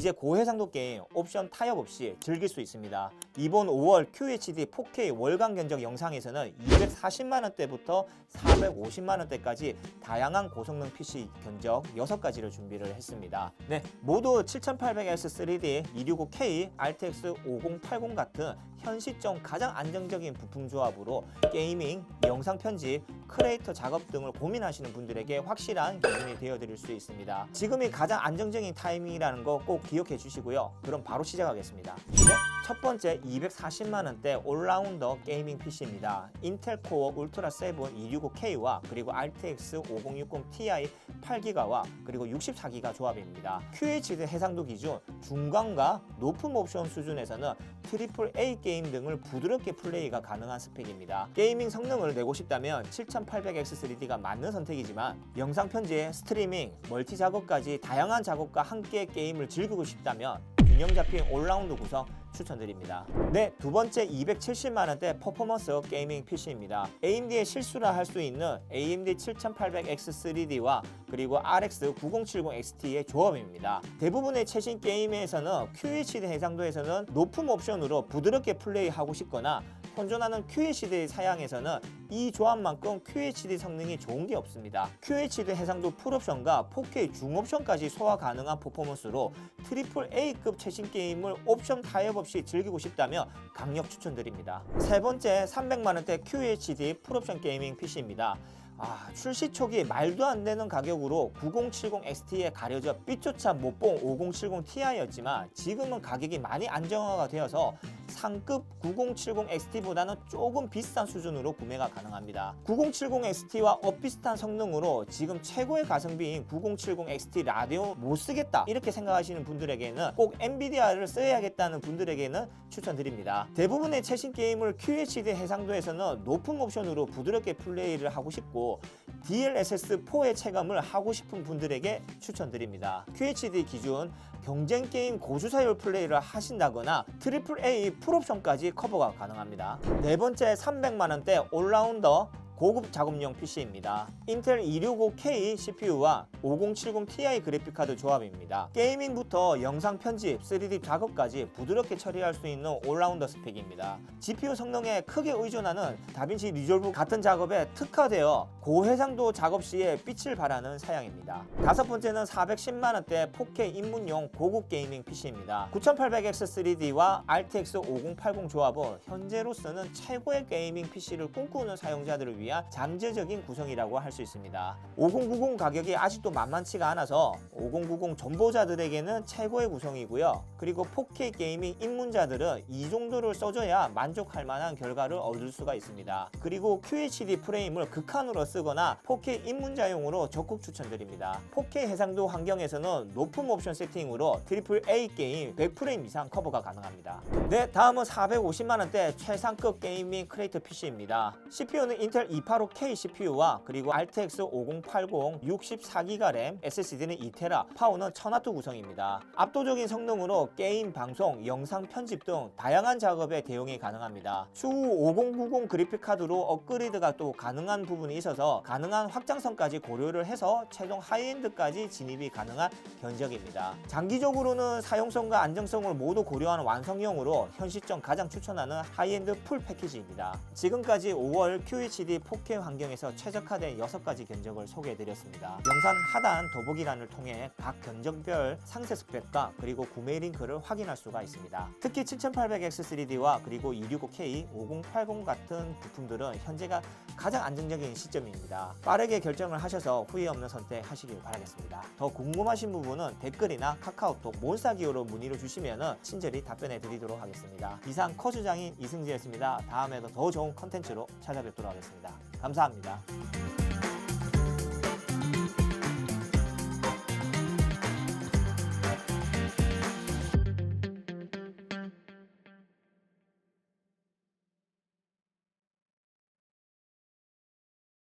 이제 고해상도 게임 옵션 타협 없이 즐길 수 있습니다. 이번 5월 QHD 4K 월간 견적 영상에서는 240만 원대부터 450만 원대까지 다양한 고성능 PC 견적 6가지를 준비를 했습니다. 네, 모두 7800S3D 265K RTX 5080 같은 현 시점 가장 안정적인 부품 조합으로 게이밍, 영상 편집, 크리에이터 작업 등을 고민하시는 분들에게 확실한 기준이 되어드릴 수 있습니다. 지금이 가장 안정적인 타이밍이라는 거 꼭 기억해 주시고요. 그럼 바로 시작하겠습니다. 네, 첫 번째 240만 원대 올라운더 게이밍 PC입니다. 인텔 코어 울트라 7 265K와 그리고 RTX 5060 Ti 8기가와 그리고 64기가 조합입니다. QHD 해상도 기준 중간과 높은 옵션 수준에서는 트리플 A 게임 등을 부드럽게 플레이가 가능한 스펙입니다. 게이밍 성능을 내고 싶다면 7800X3D가 맞는 선택이지만 영상 편집, 스트리밍, 멀티 작업까지 다양한 작업과 함께 게임을 즐기고 싶다면 균형 잡힌 올라운드 구성 추천드립니다. 네, 두 번째 270만 원대 퍼포먼스 게이밍 PC입니다. AMD의 실수라 할 수 있는 AMD 7800X3D와 그리고 RX 9070XT의 조합입니다. 대부분의 최신 게임에서는 QHD 해상도에서는 높은 옵션으로 부드럽게 플레이하고 싶거나 현존하는 QHD 사양에서는 이 조합만큼 QHD 성능이 좋은 게 없습니다. QHD 해상도 풀옵션과 4K 중옵션까지 소화 가능한 퍼포먼스로 트리플 A급 최신 게임을 옵션 타협 없이 즐기고 싶다면 강력 추천드립니다. 세 번째 300만원대 QHD 풀옵션 게이밍 PC입니다. 아, 출시 초기 말도 안 되는 가격으로 9070 XT에 가려져 삐조차 못본 5070 Ti였지만 지금은 가격이 많이 안정화가 되어서 상급 9070 XT보다는 조금 비싼 수준으로 구매가 가능합니다. 9070 XT와 엇비슷한 성능으로 지금 최고의 가성비인 9070 XT 라디오 못 쓰겠다 이렇게 생각하시는 분들에게는 꼭 엔비디아를 써야겠다는 분들에게는 추천드립니다. 대부분의 최신 게임을 QHD 해상도에서는 높은 옵션으로 부드럽게 플레이를 하고 싶고 DLSS4의 체감을 하고 싶은 분들에게 추천드립니다. QHD 기준 경쟁 게임 고주사율 플레이를 하신다거나 트리플 A 풀옵션까지 커버가 가능합니다. 네 번째 300만원대 올라운더 고급 작업용 PC입니다. 인텔 265K CPU와 5070 Ti 그래픽카드 조합입니다. 게이밍부터 영상 편집, 3D 작업까지 부드럽게 처리할 수 있는 올라운더 스펙입니다. GPU 성능에 크게 의존하는 다빈치 리졸브 같은 작업에 특화되어 고해상도 작업 시에 빛을 발하는 사양입니다. 다섯 번째는 410만원대 4K 입문용 고급 게이밍 PC입니다. 9800X3D와 RTX 5080 조합은 현재로서는 최고의 게이밍 PC를 꿈꾸는 사용자들을 위한 잠재적인 구성이라고 할 수 있습니다. 5090 가격이 아직도 만만치가 않아서 5090 전보자들에게는 최고의 구성이고요. 그리고 4K 게이밍 입문자들은 이 정도를 써줘야 만족할 만한 결과를 얻을 수가 있습니다. 그리고 QHD 프레임을 극한으로 쓰거나 4K 입문자용으로 적극 추천드립니다. 4K 해상도 환경에서는 높은 옵션 세팅으로 트리플 A 게임 100프레임 이상 커버가 가능합니다. 네, 다음은 450만원대 최상급 게이밍 크레이터 PC입니다. CPU는 인텔 285K CPU와 그리고 RTX 5080 64GB 램, SSD는 2TB, 파워는 1000W 구성입니다. 압도적인 성능으로 게임, 방송, 영상 편집 등 다양한 작업에 대용이 가능합니다. 추후 5090 그래픽 카드로 업그레이드가 또 가능한 부분이 있어서 가능한 확장성까지 고려를 해서 최종 하이엔드까지 진입이 가능한 견적입니다. 장기적으로는 사용성과 안정성을 모두 고려한 완성형으로 현 시점 가장 추천하는 하이엔드 풀 패키지입니다. 지금까지 5월 QHD 4K 환경에서 최적화된 6가지 견적을 소개해드렸습니다. 영상 하단 더보기란을 통해 각 견적별 상세 스펙과 그리고 구매 링크를 확인할 수가 있습니다. 특히 7800X3D와 그리고 265K 5080 같은 부품들은 현재가 가장 안정적인 시점입니다. 빠르게 결정을 하셔서 후회 없는 선택하시길 바라겠습니다. 더 궁금하신 부분은 댓글이나 카카오톡 몬스타기어로 문의를 주시면 친절히 답변해 드리도록 하겠습니다. 이상 커즈장인 이승재였습니다. 다음에도 더 좋은 컨텐츠로 찾아뵙도록 하겠습니다. 감사합니다.